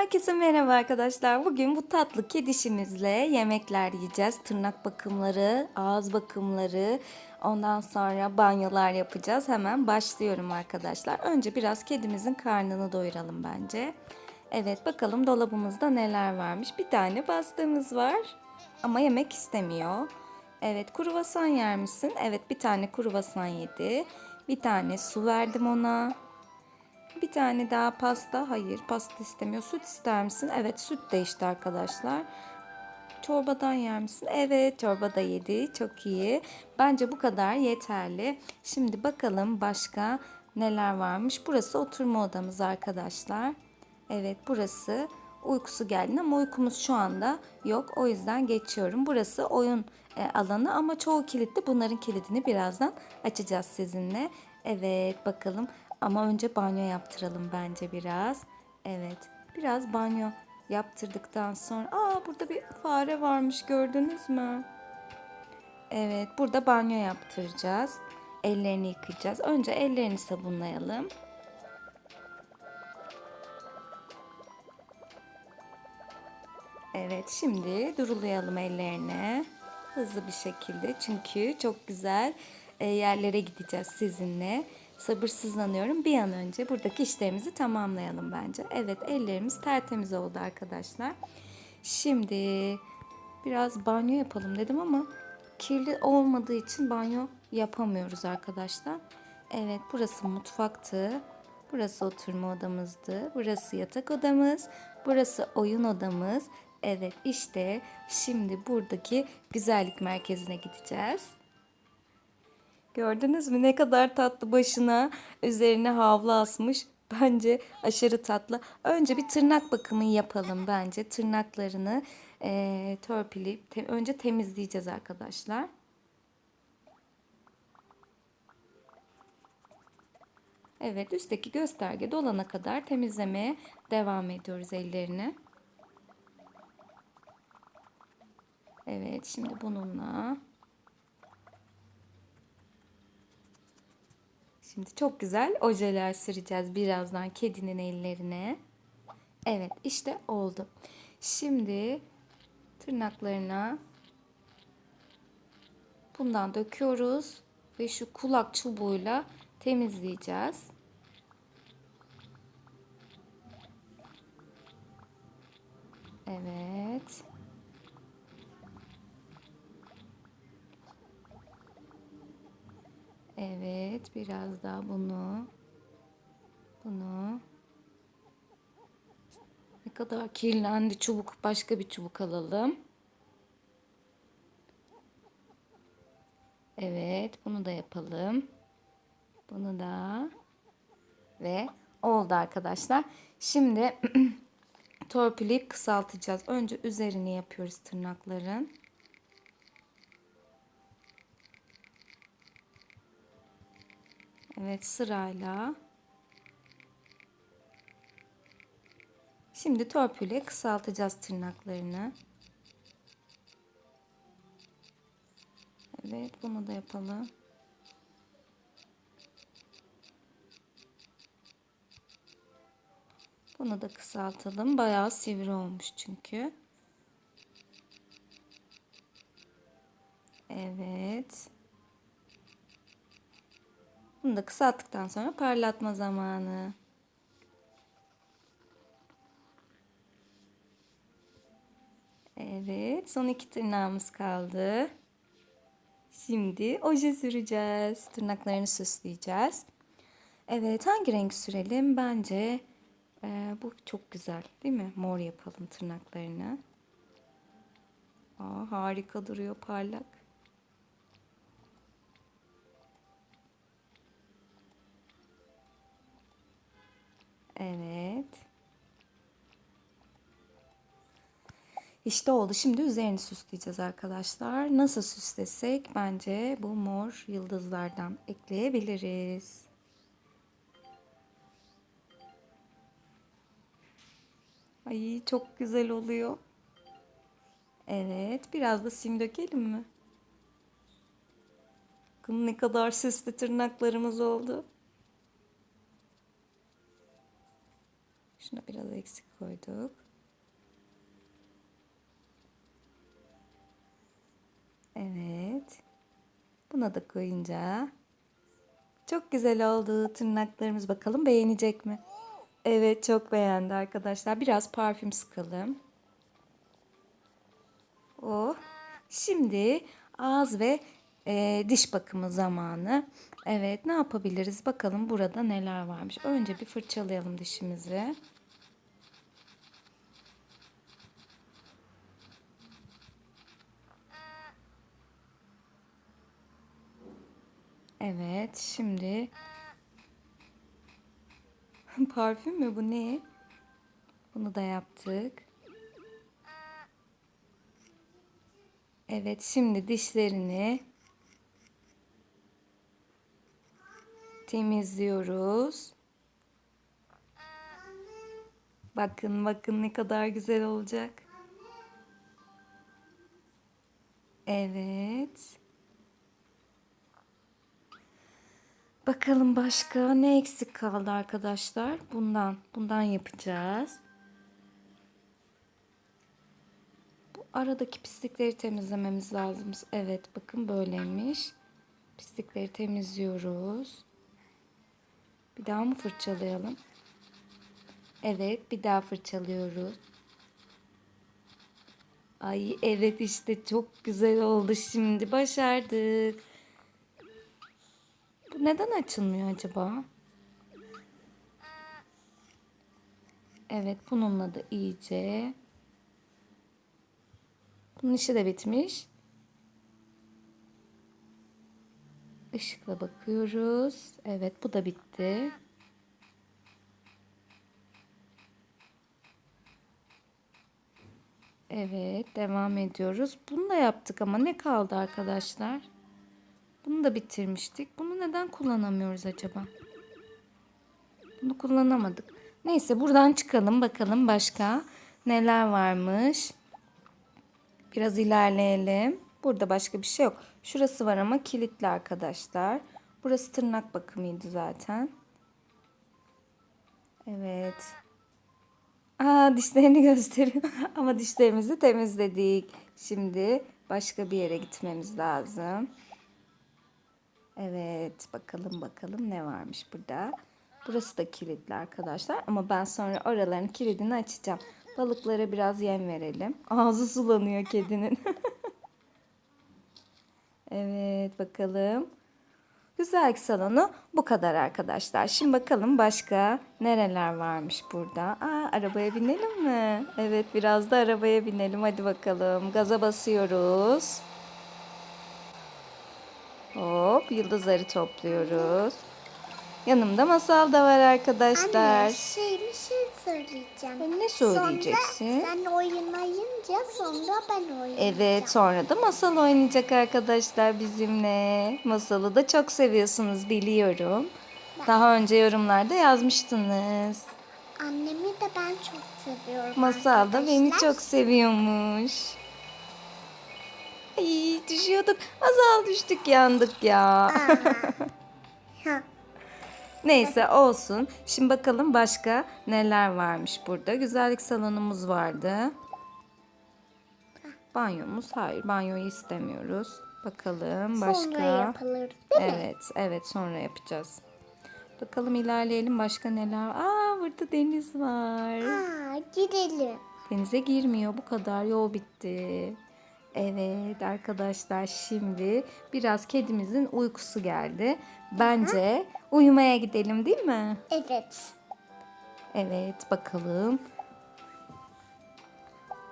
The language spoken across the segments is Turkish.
Herkese merhaba arkadaşlar. Bugün bu tatlı kedişimizle yemekler yiyeceğiz. Tırnak bakımları, ağız bakımları, ondan sonra banyolar yapacağız. Hemen başlıyorum arkadaşlar. Önce biraz kedimizin karnını doyuralım bence. Evet bakalım dolabımızda neler varmış. Bir tane pastığımız var ama yemek istemiyor. Evet kruvasan yer misin? Evet bir tane kruvasan yedi. Bir tane su verdim ona. Bir tane daha pasta. Hayır pasta istemiyor. Süt ister misin? Evet süt de işte arkadaşlar. Çorbadan yer misin? Evet çorba yedi. Çok iyi. Bence bu kadar yeterli. Şimdi bakalım başka neler varmış. Burası oturma odamız arkadaşlar. Evet burası uykusu geldi ama uykumuz şu anda yok. O yüzden geçiyorum. Burası oyun e, alanı ama çoğu kilitli. Bunların kilidini birazdan açacağız sizinle. Evet bakalım ama önce banyo yaptıralım bence biraz. Evet biraz banyo yaptırdıktan sonra. Aa burada bir fare varmış gördünüz mü? Evet burada banyo yaptıracağız. Ellerini yıkayacağız. Önce ellerini sabunlayalım. Evet şimdi durulayalım ellerine. Hızlı bir şekilde çünkü çok güzel e, yerlere gideceğiz sizinle. Sabırsızlanıyorum. Bir an önce buradaki işlerimizi tamamlayalım bence. Evet ellerimiz tertemiz oldu arkadaşlar. Şimdi biraz banyo yapalım dedim ama kirli olmadığı için banyo yapamıyoruz arkadaşlar. Evet burası mutfaktı. Burası oturma odamızdı. Burası yatak odamız. Burası oyun odamız. Evet işte şimdi buradaki güzellik merkezine gideceğiz. Gördünüz mü ne kadar tatlı başına üzerine havlu asmış. Bence aşırı tatlı. Önce bir tırnak bakımı yapalım bence. Tırnaklarını e, törpüleyip te- önce temizleyeceğiz arkadaşlar. Evet üstteki gösterge dolana kadar temizlemeye devam ediyoruz ellerini. Evet şimdi bununla Şimdi çok güzel ojeler süreceğiz birazdan kedinin ellerine. Evet işte oldu. Şimdi tırnaklarına bundan döküyoruz ve şu kulak çubuğuyla temizleyeceğiz. Evet. Evet, biraz daha bunu. Bunu. Ne kadar kirlendi çubuk. Başka bir çubuk alalım. Evet, bunu da yapalım. Bunu da. Ve oldu arkadaşlar. Şimdi torpileyip kısaltacağız. Önce üzerini yapıyoruz tırnakların. Evet sırayla. Şimdi törpüyle kısaltacağız tırnaklarını. Evet bunu da yapalım. Bunu da kısaltalım. Bayağı sivri olmuş çünkü. Evet. Bunu da kısalttıktan sonra parlatma zamanı. Evet, son iki tırnağımız kaldı. Şimdi oje süreceğiz. Tırnaklarını süsleyeceğiz. Evet, hangi renk sürelim? Bence e, bu çok güzel, değil mi? Mor yapalım tırnaklarını. Aa, harika duruyor, parlak. İşte oldu. Şimdi üzerini süsleyeceğiz arkadaşlar. Nasıl süslesek bence bu mor yıldızlardan ekleyebiliriz. Ay çok güzel oluyor. Evet, biraz da sim dökelim mi? Bakın ne kadar süslü tırnaklarımız oldu. Şuna biraz eksik koyduk. Buna da koyunca çok güzel oldu tırnaklarımız. Bakalım beğenecek mi? Evet çok beğendi arkadaşlar. Biraz parfüm sıkalım. Oh. Şimdi ağız ve e, diş bakımı zamanı. Evet ne yapabiliriz? Bakalım burada neler varmış. Önce bir fırçalayalım dişimizi. Evet şimdi parfüm mü bu ne? Bunu da yaptık. Evet şimdi dişlerini temizliyoruz. Bakın bakın ne kadar güzel olacak. Evet. Bakalım başka ne eksik kaldı arkadaşlar? Bundan bundan yapacağız. Bu aradaki pislikleri temizlememiz lazım. Evet bakın böyleymiş. Pislikleri temizliyoruz. Bir daha mı fırçalayalım? Evet bir daha fırçalıyoruz. Ay evet işte çok güzel oldu şimdi başardık. Neden açılmıyor acaba? Evet bununla da iyice. Bunun işi de bitmiş. Işıkla bakıyoruz. Evet bu da bitti. Evet devam ediyoruz. Bunu da yaptık ama ne kaldı arkadaşlar? Bunu da bitirmiştik. Bunu neden kullanamıyoruz acaba? Bunu kullanamadık. Neyse buradan çıkalım bakalım başka neler varmış. Biraz ilerleyelim. Burada başka bir şey yok. Şurası var ama kilitli arkadaşlar. Burası tırnak bakımıydı zaten. Evet. Aa dişlerini gösteriyor. ama dişlerimizi temizledik. Şimdi başka bir yere gitmemiz lazım. Evet bakalım bakalım ne varmış burada. Burası da kilitli arkadaşlar ama ben sonra oraların kilidini açacağım. Balıklara biraz yem verelim. Ağzı sulanıyor kedinin. evet bakalım. Güzellik salonu bu kadar arkadaşlar. Şimdi bakalım başka nereler varmış burada. Aa, arabaya binelim mi? Evet biraz da arabaya binelim. Hadi bakalım. Gaza basıyoruz. Hop yıldızları topluyoruz. Yanımda masal da var arkadaşlar. Anne şey bir şey söyleyeceğim. Ne söyleyeceksin? Sonra sen oynayınca sonra ben oynayacağım. Evet sonra da masal oynayacak arkadaşlar bizimle. Masalı da çok seviyorsunuz biliyorum. Daha önce yorumlarda yazmıştınız. Annemi de ben çok seviyorum Masal da beni çok seviyormuş. Ay düşüyorduk. Masal düştük yandık ya. Neyse olsun. Şimdi bakalım başka neler varmış burada. Güzellik salonumuz vardı. Banyomuz hayır banyoyu istemiyoruz. Bakalım başka. Sonra yapılır değil mi? Evet, evet sonra yapacağız. Bakalım ilerleyelim başka neler. Aa burada deniz var. Aa, gidelim. Denize girmiyor bu kadar yol bitti. Evet arkadaşlar şimdi biraz kedimizin uykusu geldi. Bence uyumaya gidelim değil mi? Evet. Evet bakalım.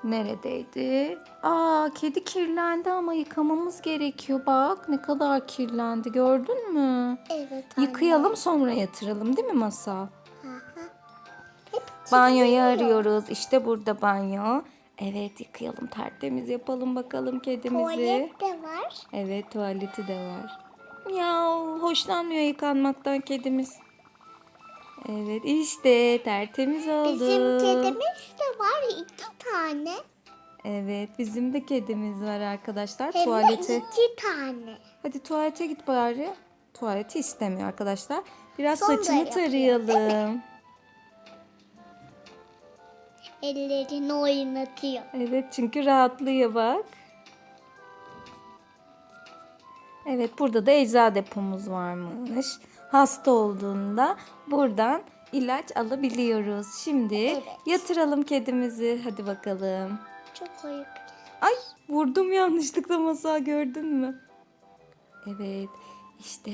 Neredeydi? Aa kedi kirlendi ama yıkamamız gerekiyor. Bak ne kadar kirlendi gördün mü? Evet anne. Yıkayalım sonra yatıralım değil mi Masal? Banyoyu arıyoruz. İşte burada banyo. Evet yıkayalım tertemiz yapalım bakalım kedimizi. Tuvalet de var. Evet tuvaleti de var. Ya hoşlanmıyor yıkanmaktan kedimiz. Evet işte tertemiz oldu. Bizim kedimiz de var iki tane. Evet bizim de kedimiz var arkadaşlar. Hem tuvalete. de iki tane. Hadi tuvalete git bari. Tuvaleti istemiyor arkadaşlar. Biraz Sonra saçını yapıyor, tarayalım. Ellerini oynatıyor. Evet çünkü rahatlıyor bak. Evet burada da ecza depomuz varmış. Hasta olduğunda buradan ilaç alabiliyoruz. Şimdi Evet. yatıralım kedimizi. Hadi bakalım. Çok uyku. Ay vurdum yanlışlıkla masa gördün mü? Evet işte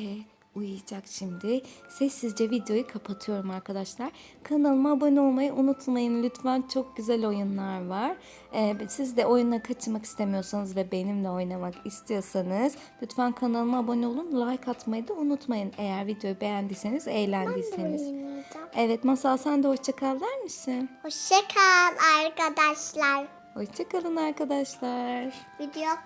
uyuyacak şimdi. Sessizce videoyu kapatıyorum arkadaşlar. Kanalıma abone olmayı unutmayın lütfen. Çok güzel oyunlar var. Ee, siz de oyuna kaçırmak istemiyorsanız ve benimle oynamak istiyorsanız lütfen kanalıma abone olun. Like atmayı da unutmayın. Eğer videoyu beğendiyseniz, eğlendiyseniz. Evet Masal sen de hoşça kal der misin? Hoşça kal arkadaşlar. Hoşça kalın arkadaşlar. Video